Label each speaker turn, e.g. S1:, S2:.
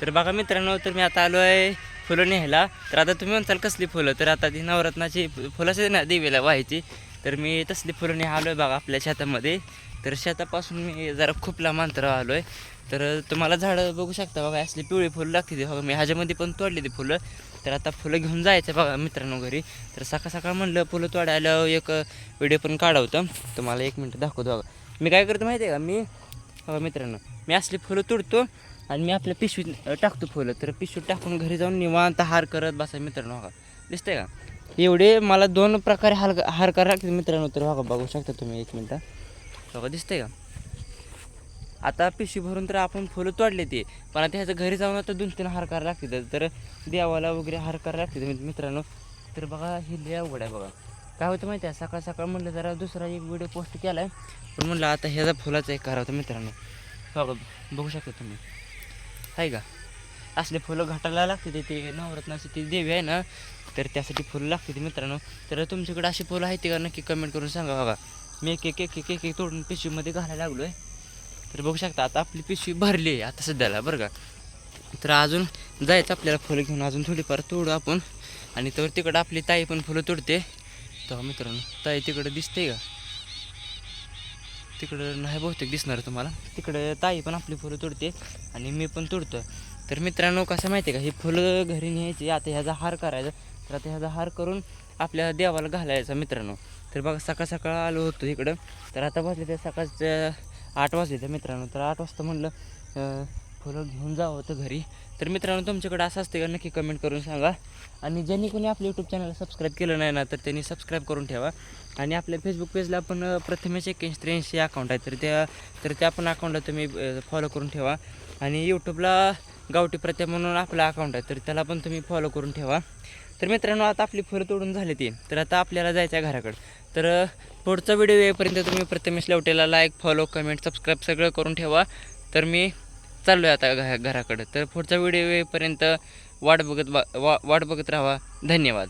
S1: तर बघा मित्रांनो तर मी आता आलो आहे फुलं न्यायला. तर आता तुम्ही म्हणताल कसली फुलं? तर आता ती नवरत्नाची फुलं असते ना देवीला व्हायची. तर मी तसली फुलं न्याय आलो आहे बघा आपल्या शेतामध्ये. तर शेतापासून मी जरा खूप लांब अंतरावर आलो आहे तर तुम्हाला झाडं बघू शकता बघा असली पिवळी फुलं लागते ती बघा. मी ह्याच्यामध्ये पण तोडली ती फुलं. तर आता फुलं घेऊन जायचं बघा मित्रांनो घरी. तर सकाळ सकाळ म्हणलं फुलं तोडायला एक व्हिडिओ पण काढवतं. तुम्हाला एक मिनटं दाखवतो बघा. मी काय करतो माहिती आहे का? मी बघा मित्रांनो मी असली फुलं तोडतो. आणि मी आपल्या पिशवीत टाकतो फुलं. तर पिशवीत टाकून घरी जाऊन निवांत हार करत बसा मित्रांनो बघा. दिसतंय का? एवढे मला दोन प्रकारे हार हार करायला लागते मित्रांनो तर बघा बघू शकता तुम्ही एक मिनटं. बघा दिसतंय का? आता पिशवी भरून तर आपण फुलं तोडले ते पण आता ह्याचं घरी जाऊन आता दोन तीन हार करायला लागते तर देवाला वगैरे हार करायला लागते मित्रांनो. तर बघा हे लय अवघड आहे बघा. काय होतं माहिती आहे? सकाळ सकाळ म्हणलं जरा दुसरा एक व्हिडिओ पोस्ट केला आहे पण म्हणलं आता ह्याचा फुलाचा एक करावं होतं मित्रांनो. बघा बघू शकता तुम्ही. आहे का? असले फुलं घाटायला लागते ते- ते नवरत्नाची ती देवी आहे ना तर त्यासाठी फुलं लागते ते मित्रांनो. तर तुमच्याकडे अशी फुलं आहेत का नक्की कमेंट करून सांगा बघा. मी एक एक एक एक एक एक तोडून पिशवीमध्ये घालायला लागलो आहे तर बघू शकता आता आपली पिशवी भरली आहे आता सध्याला बरं का? तर अजून जायचं आपल्याला फुलं घेऊन अजून थोडीफार तोडू आपण. आणि तर तिकडं आपली ताई पण फुलं तोडते. तर मित्रांनो ताई तिकडं दिसते का? तिकडं नाही बहुतेक दिसणार तुम्हाला. तिकडं ताई पण आपली फुलं तोडते आणि मी पण तोडतो. तर मित्रांनो कसं माहिती आहे का? ही फुलं घरी न्यायची आता ह्याचा हार करायचा. तर आता ह्याचा हार करून आपल्या देवाला घालायचा मित्रांनो. तर बघा सकाळ सकाळ आलो होतो इकडं. तर आता वाजले ते सकाळचं आठ वाजले तर मित्रांनो. तर आठ वाजता म्हणलं फुलं घेऊन जावं होतं घरी. तर मित्रांनो तुमच्याकडे असं असते का? नक्की कमेंट करून सांगा. आणि ज्यांनी कोणी आपल्या यूट्यूब चॅनल सबस्क्राईब केलं नाही ना तर त्यांनी सबस्क्राईब करून ठेवा. आणि आपल्या फेसबुक पेजला पण प्रथमेश एक्क्याऐंशी त्र्याऐंशी अकाउंट आहे तर त्या तर त्या पण अकाउंटला तुम्ही फॉलो करून ठेवा. आणि यूट्यूबला गावठी प्रत्या म्हणून आपला अकाउंट आहे तर त्याला पण तुम्ही फॉलो करून ठेवा. तर मित्रांनो आता आपली फुलं तोडून झाली ती. तर आता आपल्याला जायचं आहे घराकडं. तर पुढचा व्हिडिओ येईपर्यंत तुम्ही प्रथमेश लवटेला लाईक फॉलो कमेंट सबस्क्राईब सगळं करून ठेवा. तर मी चाललो आहे आता घ घराकडं. तर पुढचा व्हिडिओ येईपर्यंत वाट बघत बा वा- वाट बघत राहा धन्यवाद.